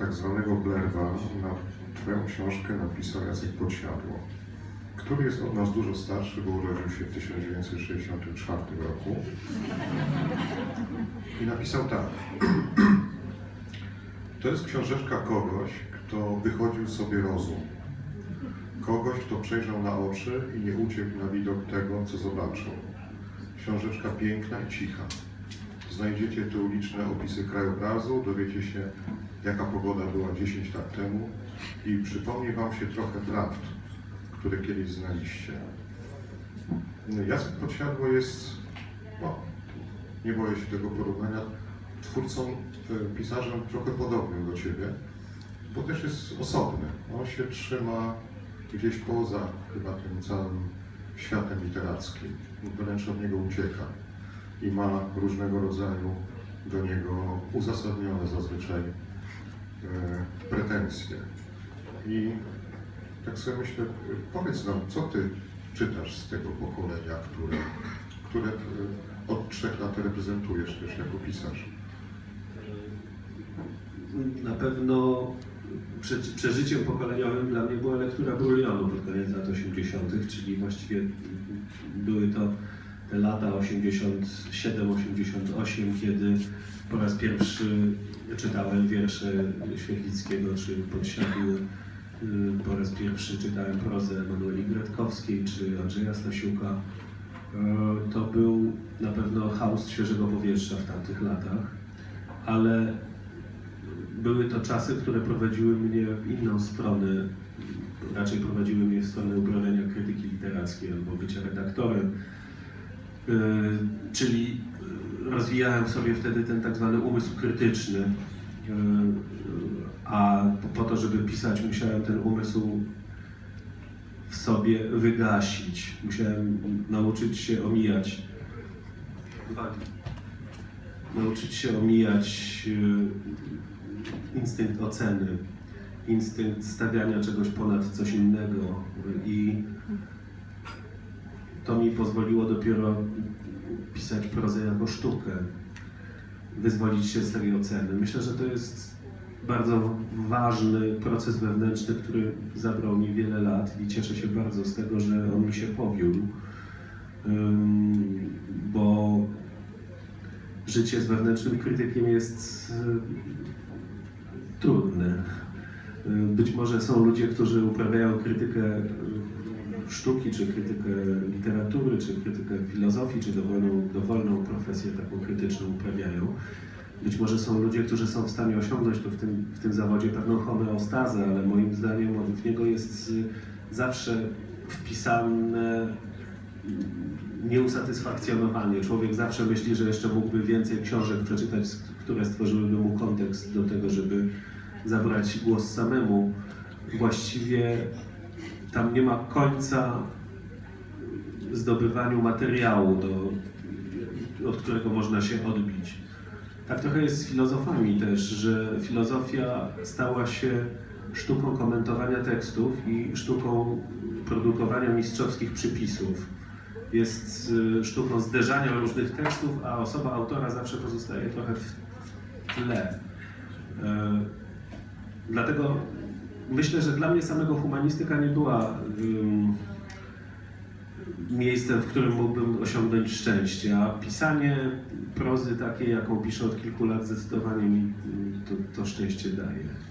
tak zwanego blerwa na Twoją książkę napisał Jacek Podsiadło, który jest od nas dużo starszy, bo urodził się w 1964 roku. I napisał tak. To jest książeczka kogoś, kto wychodził sobie rozum. Kogoś, kto przejrzał na oczy i nie uciekł na widok tego, co zobaczył. Książeczka piękna i cicha. Znajdziecie tu liczne opisy krajobrazu, dowiecie się, jaka pogoda była 10 lat temu i przypomni Wam się trochę prawd, które kiedyś znaliście. Jacek Podsiadło jest, no, nie boję się tego porównania, twórcą, e, pisarzem trochę podobnym do Ciebie, bo też jest osobny. On się trzyma gdzieś poza chyba tym całym światem literackim, wręcz od niego ucieka i ma różnego rodzaju do niego uzasadnione zazwyczaj e, pretensje. I tak sobie myślę, powiedz nam, co ty czytasz z tego pokolenia, które, które e, od trzech lat reprezentujesz też jako pisarz? Na pewno prze, przeżyciem pokoleniowym dla mnie była lektura Brulionu pod koniec lat 80., czyli właściwie były to lata 87-88, kiedy po raz pierwszy czytałem wiersze Świetlickiego czy Podsiadły. Y, Po raz pierwszy czytałem prozę Manueli Gretkowskiej czy Andrzeja Stasiuka. Y, To był na pewno chaos świeżego powietrza w tamtych latach, ale były to czasy, które prowadziły mnie w inną stronę, raczej prowadziły mnie w stronę uprawiania krytyki literackiej albo bycia redaktorem. Yy, Czyli yy, rozwijałem sobie wtedy ten tak zwany umysł krytyczny, yy, a po- to, żeby pisać, musiałem ten umysł w sobie wygasić. Musiałem nauczyć się omijać nauczyć się omijać y, instynkt oceny, instynkt stawiania czegoś ponad coś innego y, i to mi pozwoliło dopiero pisać prozę jako sztukę, wyzwolić się z tej oceny. Myślę, że to jest bardzo ważny proces wewnętrzny, który zabrał mi wiele lat i cieszę się bardzo z tego, że on mi się powiódł, bo życie z wewnętrznym krytykiem jest e, trudne. E, Być może są ludzie, którzy uprawiają krytykę sztuki, czy krytykę literatury, czy krytykę filozofii, czy dowolną, dowolną profesję taką krytyczną uprawiają. Być może są ludzie, którzy są w stanie osiągnąć tu w tym, w tym zawodzie pewną homeostazę, ale moim zdaniem w niego jest zawsze wpisane nieusatysfakcjonowanie. Człowiek zawsze myśli, że jeszcze mógłby więcej książek przeczytać, które stworzyłyby mu kontekst do tego, żeby zabrać głos samemu. Właściwie tam nie ma końca zdobywaniu materiału, do, od którego można się odbić. Tak trochę jest z filozofami też, że filozofia stała się sztuką komentowania tekstów i sztuką produkowania mistrzowskich przypisów jest y, sztuką zderzania różnych tekstów, a osoba autora zawsze pozostaje trochę w, tle. E, Dlatego myślę, że dla mnie samego humanistyka nie była ym, miejscem, w którym mógłbym osiągnąć szczęście, a pisanie prozy takiej, jaką piszę od kilku lat, zdecydowanie mi y, to, to szczęście daje.